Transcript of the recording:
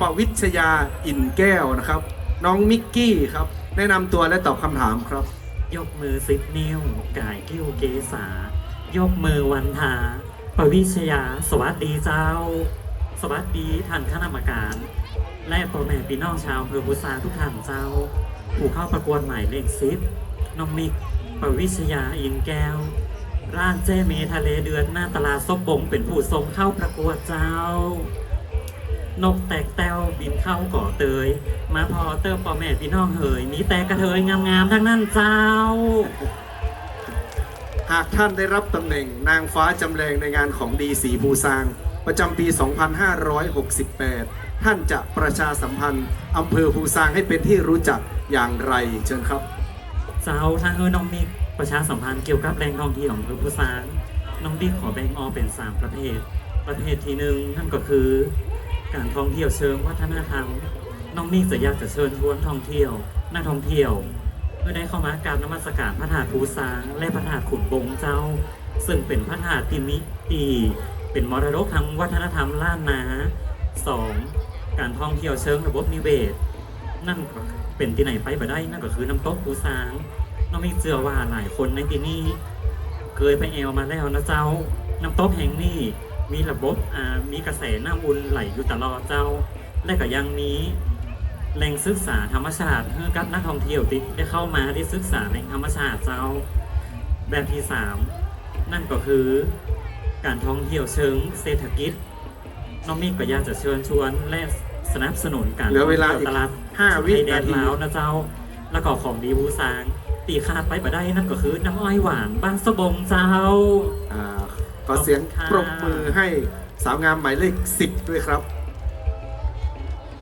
ปวิชยาอินแก้วนะครับ น้องมิกกี้ครับ แนะนำตัวและตอบคำถามครับ ยกมือสิบนิ้วกายกิ้วเกษายกมือวันทาปวิชยา สวัสดีเจ้า สวัสดีท่านคณะกรรมการ และพ่อแม่พี่น้องชาวอำเภอบุษาทุกท่านเจ้า ผู้เข้าประกวดหมายเลขสิบน้องมิกปวิชยาอินแก้ว ร้านเจเมทะเลเดือนหน้าตลาดซบปงเป็นผู้ทรงเข้าประกวดเจ้า นกแตกแต้วบินเข้าก่อเตย มาพอเติมพ่อแม่พี่น้องเฮยมีแต่กระเทยงามๆทั้งนั้นเจ้า หากท่านได้รับตำแหน่งนางฟ้าจำแรงในงานของดีสีภูซาง ประจำปี 2568 ท่านจะประชาสัมพันธ์อำเภอภูซางให้เป็นที่รู้จักอย่างไรเชิญครับ เจ้าทางเฮยน้องมิกประชาสัมพันธ์เกี่ยวกับแรงท่องเที่ยวของอำเภอพุสางน้องบิ๊กขอแบ่งออกเป็น 3 ประเภทประเภทที่หนึ่งนั่นก็คือ การท่องเที่ยวเชิงวัฒนธรรมน้องมิกจะอยากจะเชิญชวนท่องเที่ยวนักท่องเที่ยว เพื่อได้เข้ามากราบนมัสการพระธาตุภูซางและพระธาตุขุนบงเจ้า ซึ่งเป็นพระธาตุที่มิตีเป็นมรดกทางวัฒนธรรมล้านนาสองการท่องเที่ยวเชิงระบบนิเวศ นั่นก็เป็นที่ไหนไปบ่ได้นั่นก็คือน้ำตกภูซางน้องมิกเชื่อว่าหลายคนในที่นี้เคยไปแอวมาแล้วนะเจ้า น้ำตกแห่งนี้ มีระบบอ่ามีกระแสน้ำอุ่นไหลอยู่ตลอดเจ้า และก็ยังมีแหล่งศึกษาธรรมชาติให้กับนักท่องเที่ยวติดได้เข้ามาได้ศึกษาแหล่งธรรมชาติเจ้า แบบที่สามนั่นก็คือการท่องเที่ยวเชิงเศรษฐกิจน้องมิกก็อยากจะเชิญชวนและสนับสนุนการเหลือเวลาอีกตลาดห้าวิไทยแดนานทีลาวนะเจ้า แล้วก็ของดีบูซาง ตีขาดไปบ่ได้นั่นก็คือน้ำอ้อยหวานบ้านสะบงเจ้าอ่า ขอเสียงปรบมือให้สาวงามหมายเลข 10 ด้วยครับ